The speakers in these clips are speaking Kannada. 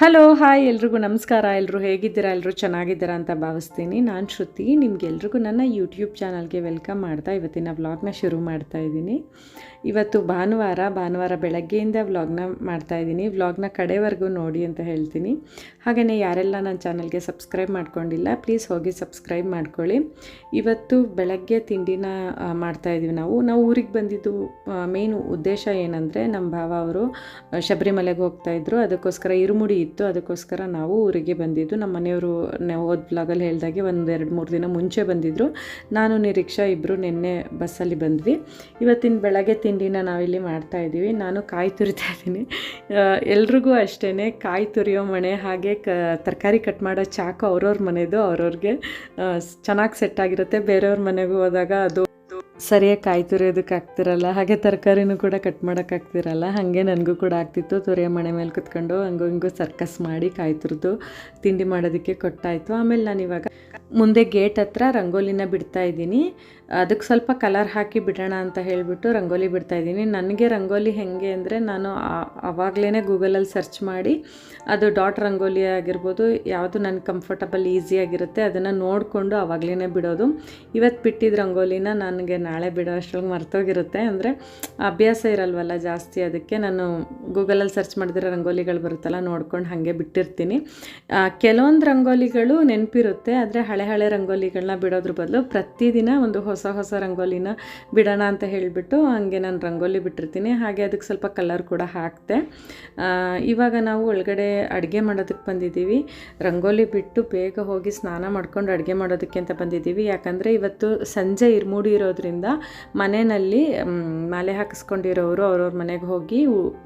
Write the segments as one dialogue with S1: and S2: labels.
S1: ಹಲೋ ಹಾಯ್ ಎಲ್ರಿಗೂ ನಮಸ್ಕಾರ. ಎಲ್ಲರೂ ಹೇಗಿದ್ದೀರಾ? ಎಲ್ಲರೂ ಚೆನ್ನಾಗಿದ್ದೀರಾ ಅಂತ ಭಾವಿಸ್ತೀನಿ. ನಾನು ಶ್ರುತಿ. ನಿಮ್ಗೆಲ್ರಿಗೂ ನನ್ನ ಯೂಟ್ಯೂಬ್ ಚಾನಲ್ಗೆ ವೆಲ್ಕಮ್ ಮಾಡ್ತಾ ಇವತ್ತಿನ ವ್ಲಾಗ್ನ ಶುರು ಮಾಡ್ತಾ ಇದ್ದೀನಿ. ಇವತ್ತು ಭಾನುವಾರ ಭಾನುವಾರ ಬೆಳಗ್ಗೆಯಿಂದ ವ್ಲಾಗ್ನ ಮಾಡ್ತಾ ಇದ್ದೀನಿ. ವ್ಲಾಗ್ನ ಕಡೆವರೆಗೂ ನೋಡಿ ಅಂತ ಹೇಳ್ತೀನಿ. ಹಾಗೆಯೇ ಯಾರೆಲ್ಲ ನನ್ನ ಚಾನಲ್ಗೆ ಸಬ್ಸ್ಕ್ರೈಬ್ ಮಾಡ್ಕೊಂಡಿಲ್ಲ, ಪ್ಲೀಸ್ ಹೋಗಿ ಸಬ್ಸ್ಕ್ರೈಬ್ ಮಾಡ್ಕೊಳ್ಳಿ. ಇವತ್ತು ಬೆಳಗ್ಗೆ ತಿಂಡಿನ ಮಾಡ್ತಾ ಇದ್ದೀವಿ ನಾವು. ನಾವು ಊರಿಗೆ ಬಂದಿದ್ದು ಮೇನ್ ಉದ್ದೇಶ ಏನಂದರೆ ನಮ್ಮ ಭಾವ ಅವರು ಶಬರಿಮಲೆಗೆ ಹೋಗ್ತಾ ಇದ್ರು. ಅದಕ್ಕೋಸ್ಕರ ಇರುಮುಡಿ ಇತ್ತು. ಅದಕ್ಕೋಸ್ಕರ ನಾವು ಊರಿಗೆ ಬಂದಿದ್ದು. ನಮ್ಮ ಮನೆಯವರು ಹೋದ ಬ್ಲಾಗಲ್ಲಿ ಹೇಳಿದಾಗೆ ಒಂದು ಎರಡು, ಮೂರು ದಿನ ಮುಂಚೆ ಬಂದಿದ್ದರು ನಾನು, ನಿರೀಕ್ಷಾ ಇಬ್ಬರು ನಿನ್ನೆ ಬಸ್ಸಲ್ಲಿ ಬಂದ್ವಿ. ಇವತ್ತಿನ ಬೆಳಗ್ಗೆ ತಿಂಡಿನ ನಾವಿಲ್ಲಿ ಮಾಡ್ತಾ ಇದ್ದೀವಿ. ನಾನು ಕಾಯಿ ತುರಿತಾ ಇದ್ದೀನಿ. ಎಲ್ರಿಗೂ ಅಷ್ಟೇ ಕಾಯಿ ತುರಿಯೋ ಮಣೆ ಹಾಗೆ ಕ, ತರಕಾರಿ ಕಟ್ ಮಾಡೋ ಚಾಕು ಅವ್ರವ್ರ ಮನೆದು, ಅವ್ರವ್ರಿಗೆ ಚೆನ್ನಾಗಿ ಸೆಟ್ ಆಗಿರುತ್ತೆ. ಬೇರೆಯವ್ರ ಮನೆಗೂ ಹೋದಾಗ ಅದು ಸರಿಯಾಗಿ ಕಾಯಿ ತುರಿಯೋದಕ್ಕೆ ಆಗ್ತಿರಲ್ಲ. ಹಾಗೆ ತರಕಾರಿನೂ ಕೂಡ ಕಟ್ ಮಾಡೋಕ್ಕಾಗ್ತಿರಲ್ಲ ಹಾಗೆ ನನಗೂ ಕೂಡ ಆಗ್ತಿತ್ತು. ತುರಿಯೋ ಮನೆ ಮೇಲೆ ಕುತ್ಕೊಂಡು ಹಂಗೋ ಹಿಂಗೋ ಸರ್ಕಸ್ ಮಾಡಿ ಕಾಯಿ ತುರಿದು ತಿಂಡಿ ಮಾಡೋದಕ್ಕೆ ಕೊಟ್ಟಾಯಿತು. ಆಮೇಲೆ ನಾನು ಇವಾಗ ಮುಂದೆ ಗೇಟ್ ಹತ್ರ ರಂಗೋಲಿನ ಬಿಡ್ತಾ ಇದ್ದೀನಿ. ಅದಕ್ಕೆ ಸ್ವಲ್ಪ ಕಲರ್ ಹಾಕಿ ಬಿಡೋಣ ಅಂತ ಹೇಳಿಬಿಟ್ಟು ರಂಗೋಲಿ ಬಿಡ್ತಾ ಇದ್ದೀನಿ. ನನಗೆ ರಂಗೋಲಿ ಹೆಂಗೆ ಅಂದರೆ ನಾನು ಆವಾಗಲೇ ಗೂಗಲಲ್ಲಿ ಸರ್ಚ್ ಮಾಡಿ ಅದು ಡಾಟ್ ರಂಗೋಲಿ ಆಗಿರ್ಬೋದು, ಯಾವುದು ನನಗೆ ಕಂಫರ್ಟಬಲ್ ಈಸಿಯಾಗಿರುತ್ತೆ ಅದನ್ನು ನೋಡಿಕೊಂಡು ಆವಾಗಲೇ ಬಿಡೋದು. ಇವತ್ತು ಬಿಟ್ಟಿದ್ದ ರಂಗೋಲಿನ ನನಗೆ ನಾಳೆ ಬಿಡೋ ಅಷ್ಟೊಳಗೆ ಮರ್ತೋಗಿರುತ್ತೆ. ಅಂದರೆ ಅಭ್ಯಾಸ ಇರಲ್ವಲ್ಲ ಜಾಸ್ತಿ ಅದಕ್ಕೆ ನಾನು ಗೂಗಲಲ್ಲಿ ಸರ್ಚ್ ಮಾಡಿದ್ರೆ ರಂಗೋಲಿಗಳು ಬರುತ್ತಲ್ಲ ನೋಡ್ಕೊಂಡು ಹಾಗೆ ಬಿಟ್ಟಿರ್ತೀನಿ. ಕೆಲವೊಂದು ರಂಗೋಲಿಗಳು ನೆನಪಿರುತ್ತೆ, ಆದರೆ ಹಳೆ ಹಳೆ ರಂಗೋಲಿಗಳನ್ನ ಬಿಡೋದ್ರ ಬದಲು ಪ್ರತಿದಿನ ಒಂದು ಹೊಸ ಹೊಸ ರಂಗೋಲಿನ ಬಿಡೋಣ ಅಂತ ಹೇಳಿಬಿಟ್ಟು ಹಂಗೆ ನಾನು ರಂಗೋಲಿ ಬಿಟ್ಟಿರ್ತೀನಿ. ಹಾಗೆ ಅದಕ್ಕೆ ಸ್ವಲ್ಪ ಕಲರ್ ಕೂಡ ಹಾಕ್ತೆ ಆ, ಇವಾಗ ನಾವು ಒಳಗಡೆ ಅಡುಗೆ ಮಾಡೋದಕ್ಕೆ ಬಂದಿದ್ದೀವಿ. ರಂಗೋಲಿ ಬಿಟ್ಟು ಬೇಗ ಹೋಗಿ ಸ್ನಾನ ಮಾಡ್ಕೊಂಡು ಅಡುಗೆ ಮಾಡೋದಕ್ಕೆ ಅಂತ ಬಂದಿದ್ದೀವಿ. ಯಾಕಂದರೆ ಇವತ್ತು ಸಂಜೆ ಇರ್ಮೂಡಿ ಇರೋದ್ರಿಂದ ಮನೆಯಲ್ಲಿ ಮಾಲೆ ಹಾಕಿಸ್ಕೊಂಡಿರೋರು ಅವ್ರವ್ರ ಮನೆಗೆ ಹೋಗಿ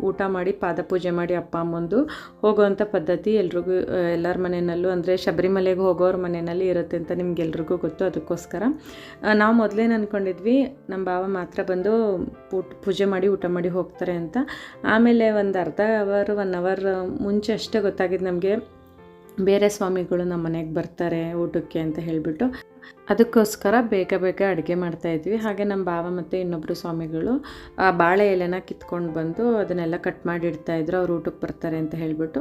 S1: ಊಟ ಮಾಡಿ ಪಾದ ಪೂಜೆ ಮಾಡಿ ಅಪ್ಪ ಅಮ್ಮಂದು ಹೋಗೋವಂಥ ಪದ್ಧತಿ ಎಲ್ರಿಗೂ ಎಲ್ಲರ ಮನೆಯಲ್ಲೂ ಅಂದರೆ ಶಬರಿಮಲೆಗೆ ಹೋಗೋರ ಮನೆಯಲ್ಲಿ ಇರುತ್ತೆ. ಅಂತ ನಿಮ್ಗೆಲ್ರಿಗೂ ಗೊತ್ತು, ಅದಕ್ಕೋಸ್ಕರ. ನಾವು ಮೊದಲೇನು ಅಂದ್ಕೊಂಡಿದ್ವಿ ನಮ್ಮ ಭಾವ ಮಾತ್ರ ಬಂದು ಪೂಜೆ ಮಾಡಿ, ಊಟ ಮಾಡಿ ಹೋಗ್ತಾರೆ ಅಂತ. ಆಮೇಲೆ ಒಂದು ಅರ್ಧ ಅವರ್ ಒನ್ ಅವರ್ ಮುಂಚೆ ಅಷ್ಟೇ ಗೊತ್ತಾಗಿದ್ದು ನಮಗೆ ಬೇರೆ ಸ್ವಾಮಿಗಳು ನಮ್ಮ ಮನೆಗೆ ಬರ್ತಾರೆ ಊಟಕ್ಕೆ ಅಂತ ಹೇಳಿಬಿಟ್ಟು. ಅದಕ್ಕೋಸ್ಕರ ಬೇಗ ಬೇಗ ಅಡುಗೆ ಮಾಡ್ತಾಯಿದ್ವಿ ಹಾಗೆ ನಮ್ಮ ಬಾವ ಮತ್ತು ಇನ್ನೊಬ್ಬರು ಸ್ವಾಮಿಗಳು, ಆ ಬಾಳೆ ಎಲೆನ ಕಿತ್ಕೊಂಡು ಬಂದು ಅದನ್ನೆಲ್ಲ ಕಟ್ ಮಾಡಿ ಇಡ್ತಾಯಿದ್ರು ಅವ್ರು ಊಟಕ್ಕೆ ಬರ್ತಾರೆ ಅಂತ ಹೇಳಿಬಿಟ್ಟು.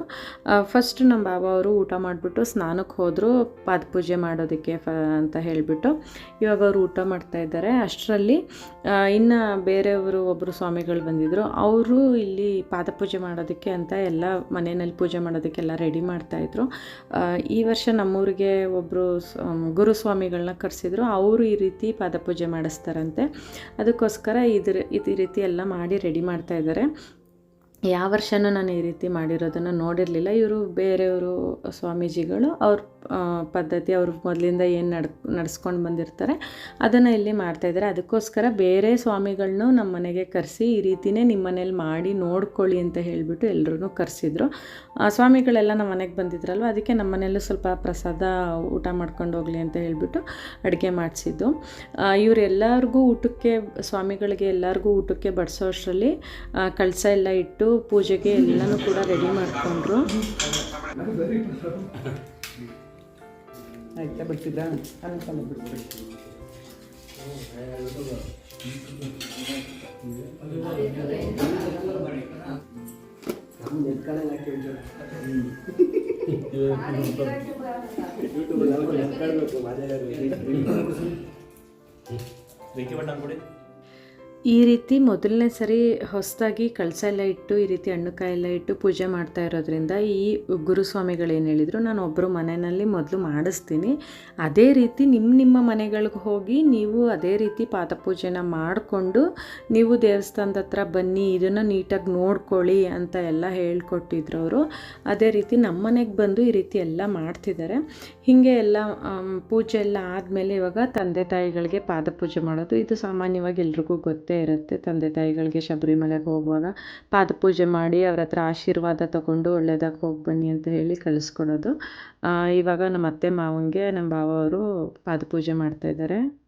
S1: ಫಸ್ಟ್ ನಮ್ಮ ಬಾವ ಅವರು ಊಟ ಮಾಡಿಬಿಟ್ಟು ಸ್ನಾನಕ್ಕೆ ಹೋದರು. ಪಾದ ಪೂಜೆ ಮಾಡೋದಕ್ಕೆ ಫ, ಅಂತ ಹೇಳಿಬಿಟ್ಟು. ಇವಾಗ ಅವರು ಊಟ ಮಾಡ್ತಾ ಇದ್ದಾರೆ. ಅಷ್ಟರಲ್ಲಿ ಇನ್ನು ಬೇರೆಯವರು ಒಬ್ಬರು ಸ್ವಾಮಿಗಳು ಬಂದಿದ್ದರು ಅವರು ಇಲ್ಲಿ ಪಾದ ಪೂಜೆ ಮಾಡೋದಕ್ಕೆ ಅಂತ ಎಲ್ಲ ಮನೆಯಲ್ಲಿ ಪೂಜೆ ಮಾಡೋದಕ್ಕೆಲ್ಲ ರೆಡಿ ಮಾಡ್ತಾಯಿದ್ರು ಈ ವರ್ಷ ನಮ್ಮೂರಿಗೆ ಒಬ್ಬರು ಗುರುಸ್ವಾಮಿಗಳನ್ನ ಕರೆಸಿದ್ರು, ಅವರು ಈ ರೀತಿ ಪಾದಪೂಜೆ ಮಾಡಿಸ್ತಾರಂತೆ. ಅದಕ್ಕೋಸ್ಕರ ಇದ್ರ, ಇದು ಈ ರೀತಿ ಎಲ್ಲ ಮಾಡಿ ರೆಡಿ ಮಾಡ್ತಾ ಇದ್ದಾರೆ. ಯಾವ ವರ್ಷನೂ ನಾನು ಈ ರೀತಿ ಮಾಡಿರೋದನ್ನು ನೋಡಿರಲಿಲ್ಲ. ಇವರು ಬೇರೆಯವರು ಸ್ವಾಮೀಜಿಗಳು, ಅವ್ರ ಪದ್ಧತಿ ಅವರು ಮೊದಲಿಂದ ಏನು ನಡ್ ನಡೆಸ್ಕೊಂಡು ಬಂದಿರ್ತಾರೆ, ಅದನ್ನು ಇಲ್ಲಿ ಮಾಡ್ತಾಯಿದ್ದಾರೆ ಅದಕ್ಕೋಸ್ಕರ ಬೇರೆ ಸ್ವಾಮಿಗಳನ್ನೂ ನಮ್ಮ ಮನೆಗೆ ಕರೆಸಿ ಈ ರೀತಿನೇ ನಿಮ್ಮ ಮನೇಲಿ ಮಾಡಿ ನೋಡ್ಕೊಳ್ಳಿ ಅಂತ ಹೇಳಿಬಿಟ್ಟು ಎಲ್ಲರೂ ಕರೆಸಿದ್ರು. ಸ್ವಾಮಿಗಳೆಲ್ಲ ನಮ್ಮ ಮನೆಗೆ ಬಂದಿದ್ರಲ್ವ, ಅದಕ್ಕೆ ನಮ್ಮ ಮನೆಯಲ್ಲೂ ಸ್ವಲ್ಪ ಪ್ರಸಾದ ಊಟ ಮಾಡ್ಕೊಂಡು ಹೋಗಲಿ ಅಂತ ಹೇಳಿಬಿಟ್ಟು ಅಡುಗೆ ಮಾಡಿಸಿದ್ದು. ಇವರೆಲ್ಲರಿಗೂ ಊಟಕ್ಕೆ, ಸ್ವಾಮಿಗಳಿಗೆ ಎಲ್ಲರಿಗೂ ಊಟಕ್ಕೆ ಬಡಿಸೋ ಅಷ್ಟರಲ್ಲಿ ಕಳಸ ಎಲ್ಲ ಇಟ್ಟು ಪೂಜೆಗೆ ಎಲ್ಲನೂ ಕೂಡ ರೆಡಿ ಮಾಡಿಕೊಂಡ್ರು.
S2: ಆಯ್ತಾ ಬಿಡ್ತಿದ್ರಾ ಅನಂತಲ್ಲ ಬಿಡ್ತೀವಿ
S3: ಬೆಂಕಿ ಬಣ್ಣ ಕೊಡಿ
S1: ಈ ರೀತಿ ಮೊದಲನೇ ಸರಿ ಹೊಸದಾಗಿ ಕಳಸ ಎಲ್ಲ ಇಟ್ಟು, ಈ ರೀತಿ ಹಣ್ಣು ಎಲ್ಲ ಇಟ್ಟು ಪೂಜೆ ಮಾಡ್ತಾ ಇರೋದ್ರಿಂದ ಈ ಗುರುಸ್ವಾಮಿಗಳು ಏನು ಹೇಳಿದರು, ನಾನು ಒಬ್ಬರು ಮನೆಯಲ್ಲಿ ಮೊದಲು ಮಾಡಿಸ್ತೀನಿ. ಅದೇ ರೀತಿ ನಿಮ್ಮ ನಿಮ್ಮ ಮನೆಗಳಿಗೆ ಹೋಗಿ ನೀವು ಅದೇ ರೀತಿ ಪಾದಪೂಜೆನ ಮಾಡಿಕೊಂಡು, ನೀವು ದೇವಸ್ಥಾನದ ಹತ್ರ ಬನ್ನಿ, ಇದನ್ನು ನೀಟಾಗಿ ನೋಡ್ಕೊಳ್ಳಿ ಅಂತ ಎಲ್ಲ ಹೇಳ್ಕೊಟ್ಟಿದ್ರು ಅವರು ಅದೇ ರೀತಿ ನಮ್ಮ ಮನೆಗೆ ಬಂದು ಈ ರೀತಿ ಎಲ್ಲ ಮಾಡ್ತಿದ್ದಾರೆ ಹೀಗೆ ಎಲ್ಲ ಪೂಜೆ ಎಲ್ಲ ಆದಮೇಲೆ ಇವಾಗ ತಂದೆ ತಾಯಿಗಳಿಗೆ ಪಾದಪೂಜೆ ಮಾಡೋದು. ಇದು ಸಾಮಾನ್ಯವಾಗಿ ಎಲ್ರಿಗೂ ಗೊತ್ತೇ. ಇರುತ್ತೆ ತಂದೆ ತಾಯಿಗಳಿಗೆ ಶಬರಿಮಲೆಗೆ ಹೋಗುವಾಗ ಪಾದಪೂಜೆ ಮಾಡಿ ಅವ್ರ ಹತ್ರ ಆಶೀರ್ವಾದ ತಗೊಂಡು ಒಳ್ಳೆಯದಾಗಿ ಹೋಗಿ ಬನ್ನಿ ಅಂತ ಹೇಳಿ ಕಳಿಸ್ಕೊಡೋದು. ಇವಾಗ ನಮ್ಮ ಅತ್ತೆ ಮಾವನಿಗೆ ನಮ್ಮ ಭಾವ ಅವರು ಪಾದಪೂಜೆ ಮಾಡ್ತಾ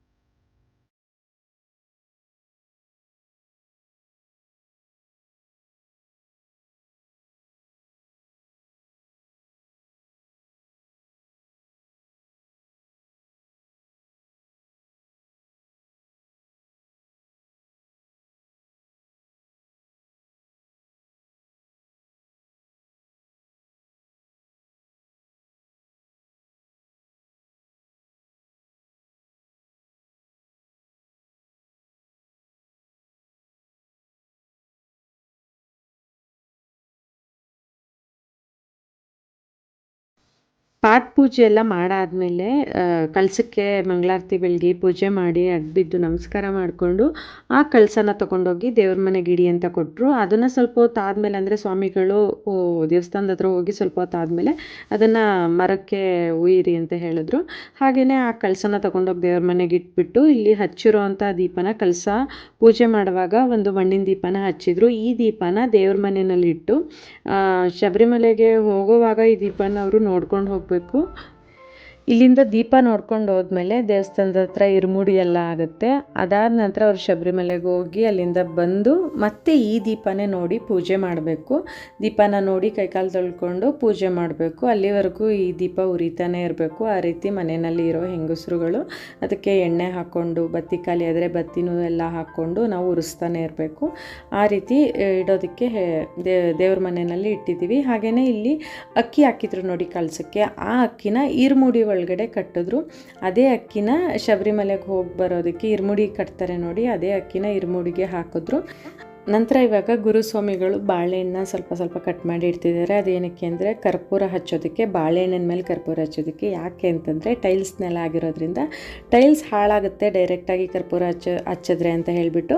S1: ಪಾಠ ಪೂಜೆ ಎಲ್ಲ ಮಾಡಾದಮೇಲೆ ಕಳಸಕ್ಕೆ ಮಂಗಳಾರತಿ ಬೆಳಗಿ ಪೂಜೆ ಮಾಡಿ ಅಡ್ಬಿದ್ದು ನಮಸ್ಕಾರ ಮಾಡಿಕೊಂಡು ಆ ಕಳಸನ ತಗೊಂಡೋಗಿ ದೇವ್ರ ಮನೆಗೆ ಇಡಿ ಅಂತ ಕೊಟ್ಟರು ಅದನ್ನು ಸ್ವಲ್ಪ ಹೊತ್ತು ಆದಮೇಲೆ ಅಂದರೆ ಸ್ವಾಮಿಗಳು ದೇವಸ್ಥಾನದ ಹತ್ರ ಹೋಗಿ ಸ್ವಲ್ಪ ಹೊತ್ತು ಆದಮೇಲೆ ಅದನ್ನು ಮರಕ್ಕೆ ಉಯಿರಿ ಅಂತ ಹೇಳಿದ್ರು. ಹಾಗೆಯೇ ಆ ಕಳಸನ ತಗೊಂಡೋಗಿ ದೇವ್ರ ಮನೆಗೆ ಇಟ್ಬಿಟ್ಟು ಇಲ್ಲಿ ಹಚ್ಚಿರೋ ಅಂಥ ದೀಪನ ಕಳಸ ಪೂಜೆ ಮಾಡುವಾಗ ಒಂದು ಮಣ್ಣಿನ ದೀಪನ ಹಚ್ಚಿದ್ರು. ಈ ದೀಪನ ದೇವ್ರ ಮನೆಯಲ್ಲಿ ಇಟ್ಟು ಶಬರಿಮಲೆಗೆ ಹೋಗುವಾಗ ಈ ದೀಪನ ಅವರು ನೋಡ್ಕೊಂಡು ಹೋಗಬೇಕು ಇಲ್ಲಿಂದ ದೀಪ ನೋಡ್ಕೊಂಡು ಹೋದ್ಮೇಲೆ ದೇವಸ್ಥಾನದ ಹತ್ರ ಇರುಮುಡಿ ಎಲ್ಲ ಆಗುತ್ತೆ. ಅದಾದ ನಂತರ ಅವ್ರು ಶಬರಿಮಲೆಗೆ ಹೋಗಿ ಅಲ್ಲಿಂದ ಬಂದು ಮತ್ತೆ ಈ ದೀಪನೇ ನೋಡಿ ಪೂಜೆ ಮಾಡಬೇಕು. ದೀಪನ ನೋಡಿ ಕೈಕಾಲು ತೊಳ್ಕೊಂಡು ಪೂಜೆ ಮಾಡಬೇಕು. ಅಲ್ಲಿವರೆಗೂ ಈ ದೀಪ ಉರಿತಾನೆ ಇರಬೇಕು. ಆ ರೀತಿ ಮನೆಯಲ್ಲಿ ಇರೋ ಹೆಂಗಸರುಗಳು ಅದಕ್ಕೆ ಎಣ್ಣೆ ಹಾಕ್ಕೊಂಡು, ಬತ್ತಿ ಖಾಲಿ ಆದರೆ ಬತ್ತಿನೂ ಎಲ್ಲ ಹಾಕ್ಕೊಂಡು ನಾವು ಉರಿಸ್ತಾನೆ ಇರಬೇಕು. ಆ ರೀತಿ ಇಡೋದಕ್ಕೆ ದೇವ್ರ ಮನೆಯಲ್ಲಿ ಇಟ್ಟಿದ್ದೀವಿ. ಹಾಗೆಯೇ ಇಲ್ಲಿ ಅಕ್ಕಿ ಹಾಕಿದ್ರು ನೋಡಿ ಕಲಸಕ್ಕೆ. ಆ ಅಕ್ಕಿನ ಈರ್ಮುಡಿ ಒಳಗಡೆ ಕಟ್ಟಿದ್ರು. ಅದೇ ಅಕ್ಕಿನ ಶಬರಿಮಲೆಗೆ ಹೋಗಿ ಬರೋದಕ್ಕೆ ಇರ್ಮುಡಿ ಕಟ್ತಾರೆ ನೋಡಿ ಅದೇ ಅಕ್ಕಿನ ಇರ್ಮುಡಿಗೆ ಹಾಕಿದ್ರು. ನಂತರ ಇವಾಗ ಗುರುಸ್ವಾಮಿಗಳು ಬಾಳೆಹಣ್ಣ ಸ್ವಲ್ಪ ಸ್ವಲ್ಪ ಕಟ್ ಮಾಡಿ ಇಡ್ತಿದ್ದಾರೆ. ಅದೇನಕ್ಕೆ ಅಂದರೆ ಕರ್ಪೂರ ಹಚ್ಚೋದಕ್ಕೆ, ಬಾಳೆಹಣ್ಣಿನ ಮೇಲೆ ಕರ್ಪೂರ ಹಚ್ಚೋದಕ್ಕೆ. ಯಾಕೆ ಅಂತಂದರೆ ಟೈಲ್ಸ್ ನೆಲ ಆಗಿರೋದ್ರಿಂದ ಟೈಲ್ಸ್ ಹಾಳಾಗುತ್ತೆ. ಡೈರೆಕ್ಟಾಗಿ ಕರ್ಪೂರ ಹಚ್ಚ, ಹಚ್ಚಿದ್ರೆ ಅಂತ ಹೇಳಿಬಿಟ್ಟು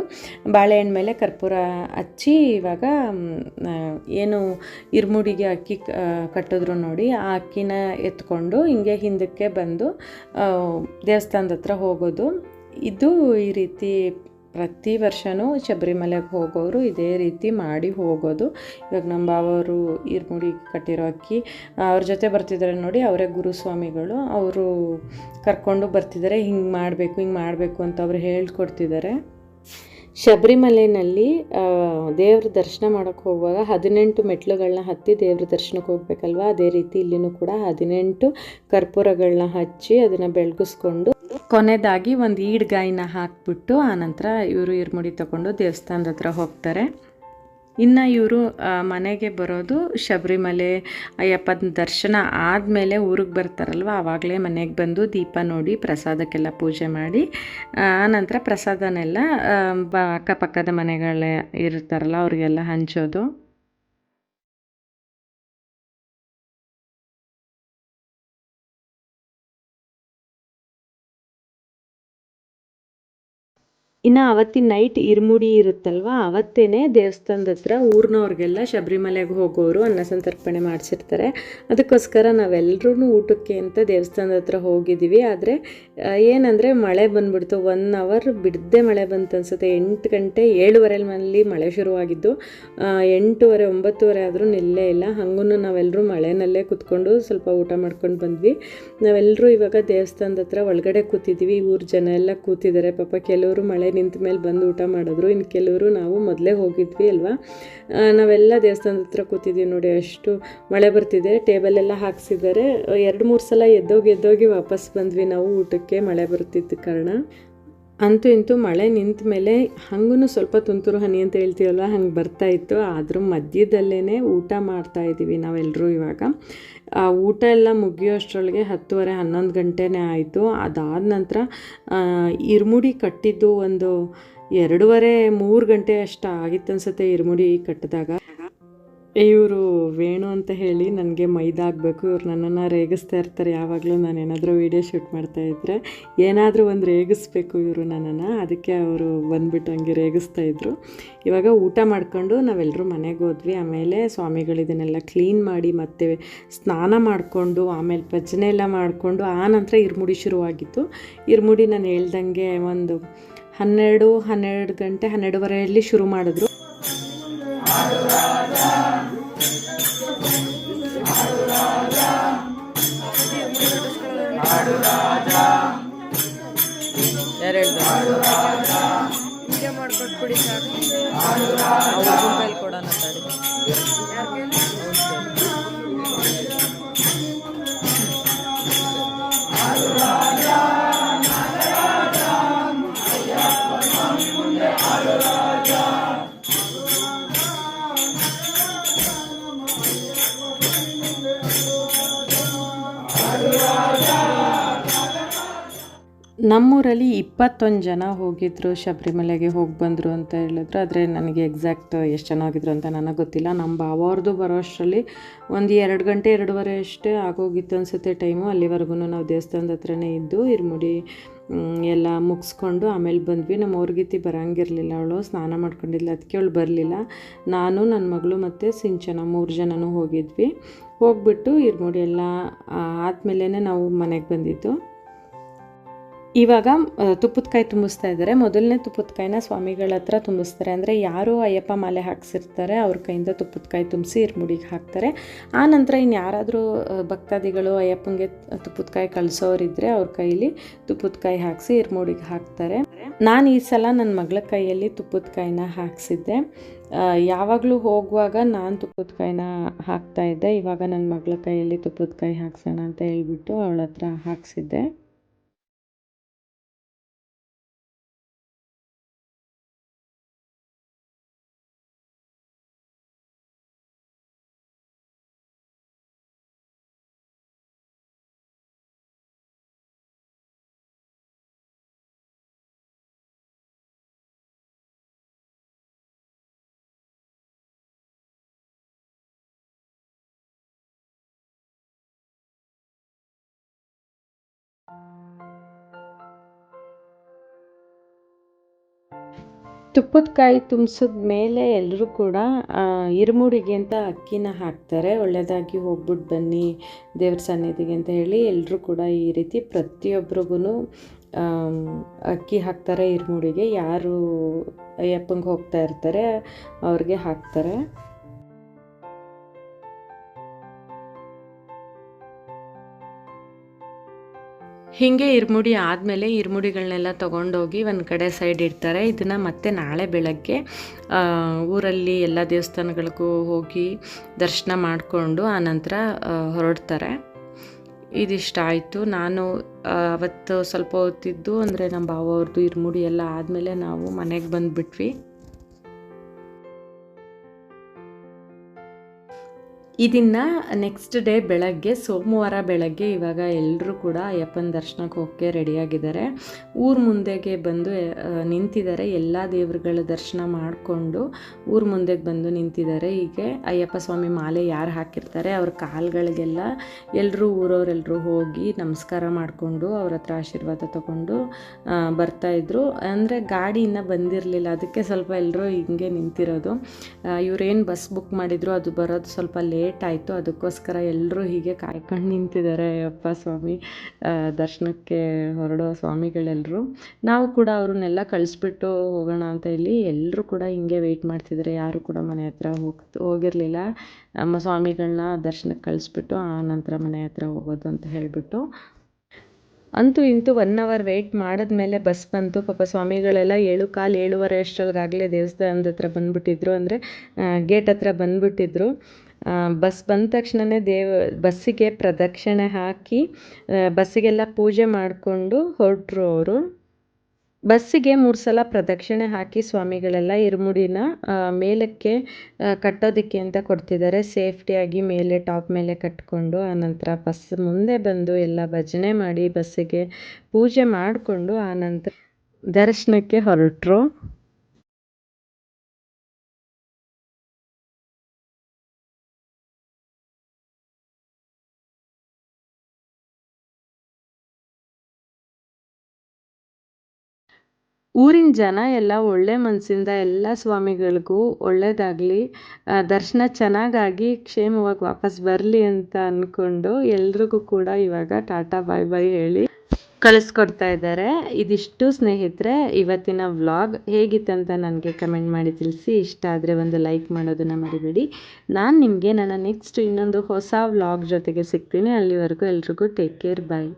S1: ಬಾಳೆಹಣ್ಣು ಮೇಲೆ ಕರ್ಪೂರ ಹಚ್ಚಿ ಇವಾಗ ಏನು ಇರ್ಮುಡಿಗೆ ಅಕ್ಕಿ ಕಟ್ಟಿದ್ರು ನೋಡಿ, ಆ ಅಕ್ಕಿನ ಎತ್ಕೊಂಡು ಹಿಂಗೆ ಹಿಂದಕ್ಕೆ ಬಂದು ದೇವಸ್ಥಾನದ ಹತ್ರ ಹೋಗೋದು. ಇದು ಈ ರೀತಿ ಪ್ರತಿ ವರ್ಷವೂ ಶಬರಿಮಲೆಗೆ ಹೋಗೋರು ಇದೇ ರೀತಿ ಮಾಡಿ ಹೋಗೋದು. ಇವಾಗ ನಮ್ಮ ಬಾವರು ಈರ್ಮುಡಿ ಕಟ್ಟಿರೋ ಅಕ್ಕಿ, ಅವ್ರ ಜೊತೆ ಬರ್ತಿದ್ದಾರೆ ನೋಡಿ, ಅವರೇ ಗುರುಸ್ವಾಮಿಗಳು. ಅವರು ಕರ್ಕೊಂಡು ಬರ್ತಿದ್ದಾರೆ ಹಿಂಗೆ ಮಾಡಬೇಕು ಹಿಂಗೆ ಮಾಡಬೇಕು ಅಂತ ಅವರು ಹೇಳ್ಕೊಡ್ತಿದ್ದಾರೆ ಶಬರಿಮಲೆಯಲ್ಲಿ ದೇವ್ರ ದರ್ಶನ ಮಾಡೋಕ್ಕೆ ಹೋಗುವಾಗ ಹದಿನೆಂಟು ಮೆಟ್ಲುಗಳನ್ನ ಹತ್ತಿ ದೇವ್ರ ದರ್ಶನಕ್ಕೆ ಹೋಗ್ಬೇಕಲ್ವಾ? ಅದೇ ರೀತಿ ಇಲ್ಲಿನೂ ಕೂಡ ಹದಿನೆಂಟು ಕರ್ಪೂರಗಳನ್ನ ಹಚ್ಚಿ ಅದನ್ನು ಬೆಳಗಿಸ್ಕೊಂಡು ಕೊನೆದಾಗಿ ಒಂದು ಈಡ್ಗಾಯಿನ ಹಾಕ್ಬಿಟ್ಟು ಆನಂತರ ಇವರು ಇರ್ಮುಡಿ ತಗೊಂಡು ದೇವಸ್ಥಾನದ ಹತ್ರ ಹೋಗ್ತಾರೆ. ಇನ್ನು ಇವರು ಮನೆಗೆ ಬರೋದು ಶಬರಿಮಲೆ, ಅಯ್ಯಪ್ಪನ ದರ್ಶನ ಆದಮೇಲೆ ಊರಿಗೆ ಬರ್ತಾರಲ್ವ? ಆವಾಗಲೇ ಮನೆಗೆ ಬಂದು ದೀಪ ನೋಡಿ ಪ್ರಸಾದಕ್ಕೆಲ್ಲ ಪೂಜೆ ಮಾಡಿ ಆನಂತರ ನಂತರ ಪ್ರಸಾದನೆಲ್ಲ ಅಕ್ಕಪಕ್ಕದ ಮನೆಗಳೇ ಇರ್ತಾರಲ್ಲ, ಅವರಿಗೆಲ್ಲ ಹಂಚೋದು. ಇನ್ನು ಅವತ್ತಿನ ನೈಟ್ ಇರ್ಮುಡಿ ಇರುತ್ತಲ್ವ ಅವತ್ತೇ ದೇವಸ್ಥಾನದ ಹತ್ರ ಊರಿನವ್ರಿಗೆಲ್ಲ ಶಬರಿಮಲೆಗೆ ಹೋಗೋರು ಅನ್ನ ಸಂತರ್ಪಣೆ ಮಾಡಿಸಿರ್ತಾರೆ. ಅದಕ್ಕೋಸ್ಕರ ನಾವೆಲ್ಲರೂ ಊಟಕ್ಕೆ ಅಂತ ದೇವಸ್ಥಾನದ ಹತ್ರ ಹೋಗಿದ್ದೀವಿ ಆದರೆ ಏನಂದರೆ ಮಳೆ ಬಂದ್ಬಿಡ್ತು. ಒನ್ ಅವರ್ ಬಿಡದೆ ಮಳೆ ಬಂತು ಅನ್ಸುತ್ತೆ. ಎಂಟು ಗಂಟೆ ಏಳುವರೆ ಮನೇಲಿ ಮಳೆ ಶುರುವಾಗಿದ್ದು ಎಂಟೂವರೆ, ಒಂಬತ್ತುವರೆ ಆದರೂ ನಿಲ್ಲೇ ಇಲ್ಲ. ಹಂಗೂ ನಾವೆಲ್ಲರೂ ಮಳೆನಲ್ಲೇ ಕೂತ್ಕೊಂಡು ಸ್ವಲ್ಪ ಊಟ ಮಾಡ್ಕೊಂಡು ಬಂದ್ವಿ. ನಾವೆಲ್ಲರೂ ಇವಾಗ ದೇವಸ್ಥಾನದ ಹತ್ರ ಒಳಗಡೆ ಕೂತಿದ್ದೀವಿ ಊರ ಜನ ಎಲ್ಲ ಕೂತಿದ್ದಾರೆ. ಪಾಪ ಕೆಲವರು ಮಳೆ ನಿಂತ ಮೇಲೆ ಬಂದು ಊಟ ಮಾಡಿದ್ರು. ಇನ್ನು ಕೆಲವರು ನಾವು ಮೊದಲೇ ಹೋಗಿದ್ವಿ ಅಲ್ವಾ? ನಾವೆಲ್ಲ ದೇವಸ್ಥಾನದ ಹತ್ರ ಕೂತಿದ್ದೀವಿ ನೋಡಿ, ಅಷ್ಟು ಮಳೆ ಬರ್ತಿದೆ. ಟೇಬಲ್ ಎಲ್ಲ ಹಾಕ್ಸಿದ್ದಾರೆ. ಎರಡು ಮೂರು ಸಲ ಎದ್ದೋಗಿ ಎದ್ದೋಗಿ ವಾಪಸ್ ಬಂದ್ವಿ ನಾವು ಊಟಕ್ಕೆ, ಮಳೆ ಬರ್ತಿದ್ದ ಕಾರಣ. ಅಂತೂ ಇಂತೂ ಮಳೆ ನಿಂತ ಮೇಲೆ ಹಂಗೂ ಸ್ವಲ್ಪ ತುಂತುರು ಹನಿ ಅಂತ ಹೇಳ್ತೀವಲ್ಲ ಹಂಗೆ ಬರ್ತಾ ಇತ್ತು. ಆದರೂ ಮಧ್ಯದಲ್ಲೇ ಊಟ ಮಾಡ್ತಾ ಇದ್ದೀವಿ ನಾವೆಲ್ಲರೂ ಇವಾಗ. ಆ ಊಟ ಎಲ್ಲ ಮುಗಿಯೋಷ್ಟರೊಳಗೆ ಹತ್ತುವರೆ, ಹನ್ನೊಂದು ಗಂಟೆನೇ ಆಯಿತು. ಅದಾದ ನಂತರ ಇರ್ಮುಡಿ ಕಟ್ಟಿದ್ದು ಒಂದು ಎರಡೂವರೆ ಮೂರು ಗಂಟೆ ಅಷ್ಟು ಆಗಿತ್ತು ಅನ್ಸುತ್ತೆ ಇರ್ಮುಡಿ ಕಟ್ಟಿದಾಗ. ಇವರು ವೇಣು ಅಂತ ಹೇಳಿ ನನಗೆ ಮೈದಾ ಆಗಬೇಕು ಇವ್ರು ನನ್ನನ್ನು ರೇಗಿಸ್ತಾ ಇರ್ತಾರೆ. ಯಾವಾಗಲೂ ನಾನು ಏನಾದರೂ ವೀಡಿಯೋ ಶೂಟ್ ಮಾಡ್ತಾ ಇದ್ದರೆ ಏನಾದರೂ ಒಂದು ರೇಗಿಸ್ಬೇಕು ಇವರು ನನ್ನನ್ನು. ಅದಕ್ಕೆ ಅವರು ಬಂದ್ಬಿಟ್ಟು ಹಂಗೆ ರೇಗಿಸ್ತಾ ಇದ್ರು. ಇವಾಗ ಊಟ ಮಾಡಿಕೊಂಡು ನಾವೆಲ್ಲರೂ ಮನೆಗೆ ಹೋದ್ವಿ. ಆಮೇಲೆ ಸ್ವಾಮಿಗಳು ಇದನ್ನೆಲ್ಲ ಕ್ಲೀನ್ ಮಾಡಿ ಮತ್ತೆ ಸ್ನಾನ ಮಾಡಿಕೊಂಡು, ಆಮೇಲೆ ಭಜನೆ ಎಲ್ಲ ಮಾಡಿಕೊಂಡು, ಆ ನಂತರ ಇರ್ಮುಡಿ ಶುರುವಾಗಿತ್ತು. ಇರ್ಮುಡಿ ನಾನು ಹೇಳ್ದಂಗೆ ಒಂದು ಹನ್ನೆರಡು ಹನ್ನೆರಡು ಗಂಟೆ, ಹನ್ನೆರಡುವರೆಯಲ್ಲಿ ಶುರು ಮಾಡಿದ್ರು. ಯಾರು ಹೇಳ್ತಾರೆ
S2: ಹೀಗೆ ಮಾಡ್ಕೊಟ್ಬಿಡಿ ಸರ್
S1: ಅವ್ರ ಕೈಲಿ ಕೊಡೋಣ ತಡಿ. ನಮ್ಮೂರಲ್ಲಿ ಇಪ್ಪತ್ತೊಂದು ಜನ ಹೋಗಿದ್ದರು ಶಬರಿಮಲೆಗೆ ಹೋಗಿ ಬಂದರು ಅಂತ ಹೇಳಿದ್ರು. ಆದರೆ ನನಗೆ ಎಕ್ಸಾಕ್ಟ್ ಎಷ್ಟು ಜನ ಹೋಗಿದ್ರು ಅಂತ ನನಗೆ ಗೊತ್ತಿಲ್ಲ. ನಮ್ಮ ಬಾವಾರ್ದು ಬರೋ ಅಷ್ಟರಲ್ಲಿ ಒಂದು ಎರಡು ಗಂಟೆ, ಎರಡೂವರೆ ಅಷ್ಟೇ ಆಗೋಗಿತ್ತು ಅನಿಸುತ್ತೆ ಟೈಮು ಅಲ್ಲಿವರೆಗೂ ನಾವು ದೇವಸ್ಥಾನದ ಹತ್ರನೇ ಇದ್ದು, ಇರ್ಮುಡಿ ಎಲ್ಲ ಮುಗಿಸ್ಕೊಂಡು ಆಮೇಲೆ ಬಂದ್ವಿ. ನಮ್ಮ ಅವ್ರಿಗೀತಿ ಬರೋಂಗಿರಲಿಲ್ಲ ಅವಳು, ಸ್ನಾನ ಮಾಡ್ಕೊಂಡಿಲ್ಲ ಅದಕ್ಕೆ ಅವಳು ಬರಲಿಲ್ಲ. ನಾನು ನನ್ನ ಮಗಳು ಮತ್ತು ಸಿಂಚನ ಮೂರು ಜನನೂ ಹೋಗಿದ್ವಿ. ಹೋಗ್ಬಿಟ್ಟು ಇರ್ಮುಡಿ ಎಲ್ಲ ಆದಮೇಲೆ ನಾವು ಮನೆಗೆ ಬಂದಿದ್ದು. ಇವಾಗ ತುಪ್ಪದಕಾಯಿ ತುಪ್ಪದ ಕಾಯಿ ತುಂಬಿಸ್ತಾ ಇದ್ದಾರೆ ಮೊದಲನೇ ತುಪ್ಪದ ಕಾಯಿನ ಸ್ವಾಮಿಗಳ ಹತ್ರ ತುಂಬಿಸ್ತಾರೆ. ಅಂದರೆ ಯಾರು ಅಯ್ಯಪ್ಪ ಮಾಲೆ ಹಾಕ್ಸಿರ್ತಾರೆ, ಅವ್ರ ಕೈಯಿಂದ ತುಪ್ಪದ ಕಾಯಿ ತುಂಬಿಸಿ ಇರ್ಮುಡಿಗೆ ಹಾಕ್ತಾರೆ. ಆ ನಂತರ ಇನ್ನು ಯಾರಾದರೂ ಭಕ್ತಾದಿಗಳು ಅಯ್ಯಪ್ಪಂಗೆ ತುಪ್ಪದ ಕಾಯಿ ಕಳಿಸೋರಿದ್ದರೆ ಅವ್ರ ಕೈಯಲ್ಲಿ ತುಪ್ಪದ ಕಾಯಿ ಹಾಕಿಸಿ ಇರ್ಮುಡಿಗೆ ಹಾಕ್ತಾರೆ. ನಾನು ಈ ಸಲ ನನ್ನ ಮಗಳ ಕೈಯಲ್ಲಿ ತುಪ್ಪದ ಕಾಯಿನ ಹಾಕ್ಸಿದ್ದೆ. ಯಾವಾಗಲೂ ಹೋಗುವಾಗ ನಾನು ತುಪ್ಪದ ಕಾಯಿನ ಹಾಕ್ತಾ ಇದ್ದೆ. ಇವಾಗ ನನ್ನ ಮಗಳ ಕೈಯಲ್ಲಿ ತುಪ್ಪದ ಕಾಯಿ ಹಾಕ್ಸೋಣ ಅಂತ ಹೇಳ್ಬಿಟ್ಟು ಅವಳ ಹತ್ರ ಹಾಕ್ಸಿದ್ದೆ. ತುಪ್ಪದ ಕಾಯಿ ತುಂಬಿಸಿದ ಮೇಲೆ ಎಲ್ಲರೂ ಕೂಡ ಇರುಮುಡಿಗೆ ಅಂತ ಅಕ್ಕಿನ ಹಾಕ್ತಾರೆ. ಒಳ್ಳೆಯದಾಗಿ ಹೋಗ್ಬಿಟ್ಟು ಬನ್ನಿ ದೇವ್ರ ಸನ್ನಿಧಿಗೆ ಅಂತ ಹೇಳಿ ಎಲ್ಲರೂ ಕೂಡ ಈ ರೀತಿ ಪ್ರತಿಯೊಬ್ರಿಗೂ ಅಕ್ಕಿ ಹಾಕ್ತಾರೆ ಇರುಮುಡಿಗೆ. ಯಾರು ಅಯ್ಯಪ್ಪಂಗೆ ಹೋಗ್ತಾ ಇರ್ತಾರೆ, ಅವ್ರಿಗೆ ಹಾಕ್ತಾರೆ. ಹೀಗೆ ಇರ್ಮುಡಿ ಆದಮೇಲೆ ಇರ್ಮುಡಿಗಳನ್ನೆಲ್ಲ ತೊಗೊಂಡೋಗಿ ಒಂದು ಕಡೆ ಸೈಡ್ ಇಡ್ತಾರೆ. ಇದನ್ನು ಮತ್ತೆ ನಾಳೆ ಬೆಳಗ್ಗೆ ಊರಲ್ಲಿ ಎಲ್ಲ ದೇವಸ್ಥಾನಗಳಿಗೂ ಹೋಗಿ ದರ್ಶನ ಮಾಡಿಕೊಂಡು ಆನಂತರ ಹೊರಡ್ತಾರೆ. ಇದಿಷ್ಟ ಆಯಿತು. ನಾನು ಅವತ್ತು ಸ್ವಲ್ಪ ಹೊತ್ತಿದ್ದು ಅಂದರೆ ನಮ್ಮ ಭಾವ ಅವ್ರದ್ದು ಇರ್ಮುಡಿ ಎಲ್ಲ ಆದಮೇಲೆ ನಾವು ಮನೆಗೆ ಬಂದುಬಿಟ್ವಿ. ಇದನ್ನು ನೆಕ್ಸ್ಟ್ ಡೇ ಬೆಳಗ್ಗೆ, ಸೋಮವಾರ ಬೆಳಗ್ಗೆ ಇವಾಗ ಎಲ್ಲರೂ ಕೂಡ ಅಯ್ಯಪ್ಪನ ದರ್ಶನಕ್ಕೆ ಹೋಗೋಕ್ಕೆ ರೆಡಿಯಾಗಿದ್ದಾರೆ ಊರ ಮುಂದೆಗೆ ಬಂದು ನಿಂತಿದ್ದಾರೆ. ಎಲ್ಲ ದೇವರುಗಳ ದರ್ಶನ ಮಾಡಿಕೊಂಡು ಊರ ಮುಂದೆಗೆ ಬಂದು ನಿಂತಿದ್ದಾರೆ. ಹೀಗೆ ಅಯ್ಯಪ್ಪ ಸ್ವಾಮಿ ಮಾಲೆ ಯಾರು ಹಾಕಿರ್ತಾರೆ, ಅವ್ರ ಕಾಲುಗಳಿಗೆಲ್ಲ ಎಲ್ಲರೂ ಊರವರೆಲ್ಲರೂ ಹೋಗಿ ನಮಸ್ಕಾರ ಮಾಡಿಕೊಂಡು ಅವ್ರ ಹತ್ರ ಆಶೀರ್ವಾದ ತಗೊಂಡು ಬರ್ತಾಯಿದ್ರು ಅಂದರೆ ಗಾಡಿ ಇನ್ನೂ ಬಂದಿರಲಿಲ್ಲ. ಅದಕ್ಕೆ ಸ್ವಲ್ಪ ಎಲ್ಲರೂ ಹಿಂಗೆ ನಿಂತಿರೋದು. ಇವರೇನು ಬಸ್ ಬುಕ್ ಮಾಡಿದ್ರು, ಅದು ಬರೋದು ಸ್ವಲ್ಪ ಲೇಟ್ ಆಯಿತು, ಅದಕ್ಕೋಸ್ಕರ ಎಲ್ಲರೂ ಹೀಗೆ ಕಾಯ್ಕೊಂಡು ನಿಂತಿದ್ದಾರೆ ಅಯ್ಯಪ್ಪ ಸ್ವಾಮಿ ದರ್ಶನಕ್ಕೆ ಹೊರಡೋ ಸ್ವಾಮಿಗಳೆಲ್ಲರೂ ನಾವು ಕೂಡ ಅವ್ರನ್ನೆಲ್ಲ ಕಳಿಸ್ಬಿಟ್ಟು ಹೋಗೋಣ ಅಂತ ಹೇಳಿ ಎಲ್ಲರೂ ಕೂಡ ಹಿಂಗೆ ವೆಯ್ಟ್ ಮಾಡ್ತಿದ್ದಾರೆ. ಯಾರು ಕೂಡ ಮನೆ ಹತ್ರ ಹೋಗ್, ಹೋಗಿರಲಿಲ್ಲ. ನಮ್ಮ ಸ್ವಾಮಿಗಳನ್ನ ದರ್ಶನಕ್ಕೆ ಕಳಿಸ್ಬಿಟ್ಟು ಆ ನಂತರ ಮನೆ ಹತ್ರ ಹೋಗೋದು ಅಂತ ಹೇಳಿಬಿಟ್ಟು. ಅಂತೂ ಇಂತೂ ಒನ್ ಅವರ್ ವೆಯ್ಟ್ ಮಾಡಿದ್ಮೇಲೆ ಬಸ್ ಬಂತು. ಪಾಪ ಸ್ವಾಮಿಗಳೆಲ್ಲ ಏಳು ಕಾಲು ಏಳುವರೆ ಅಷ್ಟೊಳಗಾಗಲೇ ದೇವಸ್ಥಾನದ ಹತ್ರ ಬಂದುಬಿಟ್ಟಿದ್ರು. ಅಂದರೆ ಗೇಟ್ ಹತ್ರ ಬಂದುಬಿಟ್ಟಿದ್ರು. ಬಸ್ ಬಂದ ತಕ್ಷಣನೇ ದೇವ, ಬಸ್ಸಿಗೆ ಪ್ರದಕ್ಷಿಣೆ ಹಾಕಿ ಬಸ್ಸಿಗೆಲ್ಲ ಪೂಜೆ ಮಾಡಿಕೊಂಡು ಹೊರಟ್ರು ಅವರು. ಬಸ್ಸಿಗೆ ಮೂರು ಸಲ ಪ್ರದಕ್ಷಿಣೆ ಹಾಕಿ ಸ್ವಾಮಿಗಳೆಲ್ಲ ಇರುಮುಡಿನ ಮೇಲಕ್ಕೆ ಕಟ್ಟೋದಕ್ಕೆ ಅಂತ ಕೊಡ್ತಿದ್ದಾರೆ. ಸೇಫ್ಟಿಯಾಗಿ ಮೇಲೆ, ಟಾಪ್ ಮೇಲೆ ಕಟ್ಕೊಂಡು, ಆನಂತರ ಬಸ್ ಮುಂದೆ ಬಂದು ಎಲ್ಲ ಭಜನೆ ಮಾಡಿ ಬಸ್ಸಿಗೆ ಪೂಜೆ ಮಾಡಿಕೊಂಡು ಆನಂತರ ದರ್ಶನಕ್ಕೆ ಹೊರಟರು. ಊರಿನ ಜನ ಎಲ್ಲ ಒಳ್ಳೆ ಮನಸ್ಸಿಂದ ಎಲ್ಲ ಸ್ವಾಮಿಗಳಿಗೂ ಒಳ್ಳೆಯದಾಗಲಿ ದರ್ಶನ ಚೆನ್ನಾಗಾಗಿ ಕ್ಷೇಮವಾಗಿ ವಾಪಸ್ ಬರಲಿ ಅಂತ ಅಂದ್ಕೊಂಡು ಎಲ್ರಿಗೂ ಕೂಡ ಇವಾಗ ಟಾಟಾ ಬಾಯ್ ಬಾಯ್ ಹೇಳಿ ಕಳಿಸ್ಕೊಡ್ತಾ ಇದ್ದಾರೆ. ಇದಿಷ್ಟು ಸ್ನೇಹಿತರೆ, ಇವತ್ತಿನ ವ್ಲಾಗ್ ಹೇಗಿತ್ತಂತ ನನಗೆ ಕಮೆಂಟ್ ಮಾಡಿ ತಿಳಿಸಿ. ಇಷ್ಟ ಆದರೆ ಒಂದು ಲೈಕ್ ಮಾಡೋದನ್ನು ಮರಿಬೇಡಿ. ನಾನು ನಿಮಗೆ ನನ್ನ ನೆಕ್ಸ್ಟ್ ಇನ್ನೊಂದು ಹೊಸ ವ್ಲಾಗ್ ಜೊತೆಗೆ ಸಿಗ್ತೀನಿ. ಅಲ್ಲಿವರೆಗೂ ಎಲ್ರಿಗೂ ಟೇಕ್ ಕೇರ್, ಬಾಯ್.